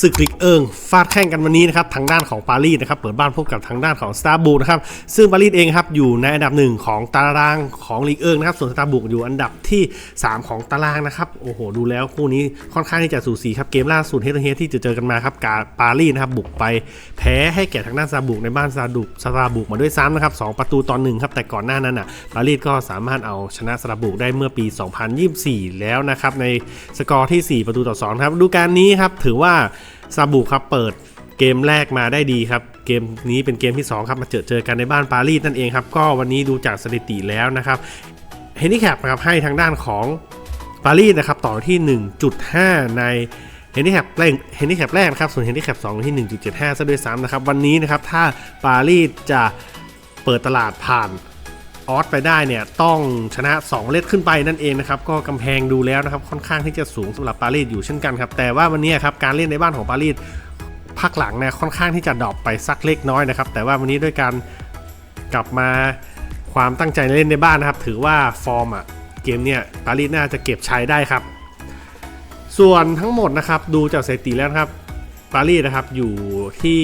ศึกลิกเอิงฟาดแข่งกันวันนี้นะครับทางด้านของปารีสนะครับเปิดบ้านพบกับทางด้านของสตาร์บุกนะครับซึ่งปารีสเองครับอยู่ในอันดับหนึ่งของตารางของลีกเอิงนะครับส่วนสตาร์บุกอยู่อันดับที่ 3 ของตารางนะครับโอ้โหดูแล้วคู่นี้ค่อนข้างที่จะสูสีครับเกมล่าสุดเฮดเฮดที่จะเจอกันมาครับกาปารีสนะครับบุกไปแพ้ให้แก่ทางด้านสตาร์บุกในบ้านสตาร์บุกสตาร์บุกมาด้วยซ้ำนะครับสองประตูต่อหนึ่งครับแต่ก่อนหน้านั้นอะปารีสก็สามารถเอาชนะสตาร์บุกได้เมื่อปี 2024 แล้วนะครับในสกอร์ที่ 4 ประตูต่อ2ครับดูกาลนี้ครับถือว่า ซาบุครับเปิดเกมแรกมาได้ดีครับ เกมนี้เป็นเกมที่ 2 ครับ มาเจอเจอกันในบ้านปารีสนั่นเองครับ ก็วันนี้ดูจากสถิติแล้วนะครับเฮนนี่แคปนะครับให้ทางด้านของปารีสนะครับต่อที่ 1.5 ในเฮนนี่แคปแรกเฮนนี่แคปแรกนะครับส่วนเฮนนี่แคป2ที่ 1.75ซะด้วยซ้ำนะครับ วันนี้นะครับ ถ้าปารีสจะเปิดตลาดผ่าน ออสไปได้เนี่ยต้องชนะ 2 เลขขึ้นไปนั่นเองนะครับก็กำแพงดูแล้วนะครับค่อนข้างที่จะสูงสำหรับปารีสอยู่เช่นกันครับแต่ว่าวันนี้ครับการเล่นในบ้านของปารีสพักหลังเนี่ยค่อนข้างที่จะดรอปไปสักเล็กน้อยนะครับแต่ว่าวันนี้ด้วยการกลับมาความตั้งใจเล่นในบ้านนะครับถือว่าฟอร์มอะเกมเนี่ยปารีสน่าจะเก็บใชัยได้ครับ ส่วนทั้งหมดนะครับดูจากสถิติแล้วครับปารีสนะครับอยู่ที่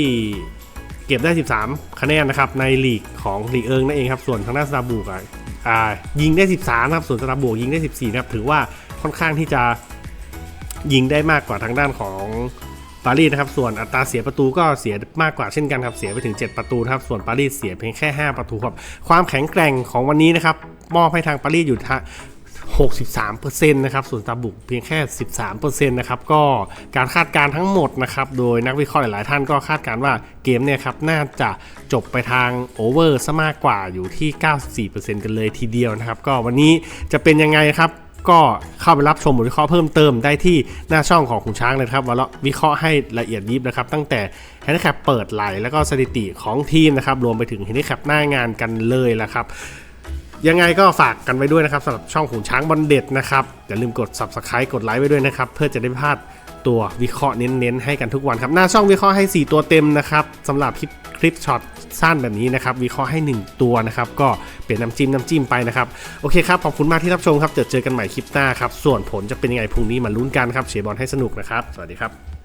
ก็บได้ 13 คะแนนนะครับในลีกของลีกเอิงนั่นเองครับส่วนทางด้านสตาบูกอ่ายิงได้ 13นะครับส่วนสตาบูกยิงได้ 14นะครับถือว่าค่อนข้างที่จะยิงได้มากกว่าทางด้านของปารีสนะครับส่วนอัตราเสียประตูก็เสียมากกว่าเช่นกันครับเสียไปถึง 7 ประตูครับส่วนปารีสเสียเพียงแค่ 5 ประตูครับความแข็งแกร่งของวันนี้นะครับมอบให้ทางปารีสอยู่ท 63%นะครับส่วนตาบุกเพียงแค่ 13%นะครับก็การคาดการณ์ทั้งหมดนะครับโดยนักวิเคราะห์หลายๆท่านก็คาดการณ์ว่าเกมเนี่ยครับน่าจะจบไปทางโอเวอร์ซะมากกว่าอยู่ที่ 94%กันเลยทีเดียวนะครับก็วันนี้จะเป็นยังไงครับก็เข้าไปรับชมบทวิเคราะห์เพิ่มเติมได้ที่หน้าช่องของคุณช้างเลยครับว่าเราวิเคราะห์ให้ละเอียดยิบนะครับ ตั้งแต่แฮนด์แคปเปิดไหลแล้วก็สถิติของทีมนะครับ รวมไปถึงแฮนด์แคปหน้างานกันเลยละครับ ยังไงก็ฝากกันไว้ด้วยนะครับสำหรับช่องขุนช้างบอลเด็ดนะครับอย่าลืมกด subscribe กดไลค์ไว้ด้วยนะครับ เพื่อจะได้พลาดตัววิเคราะห์เน้นๆให้กันทุกวันครับ หน้าช่องวิเคราะห์ให้ 4 ตัวเต็มนะครับสำหรับคลิปคลิปช็อตสั้นแบบนี้นะครับ วิเคราะห์ให้ 1 ตัวนะครับ ก็เปลี่ยนน้ำจิ้มน้ำจิ้มไปนะครับ โอเคครับ ขอบคุณมากที่รับชมครับเจอเจอกันใหม่คลิปหน้าครับ ส่วนผลจะเป็นยังไงพรุ่งนี้มาลุ้นกันครับเชียร์บอลให้สนุกนะครับ สวัสดีครับ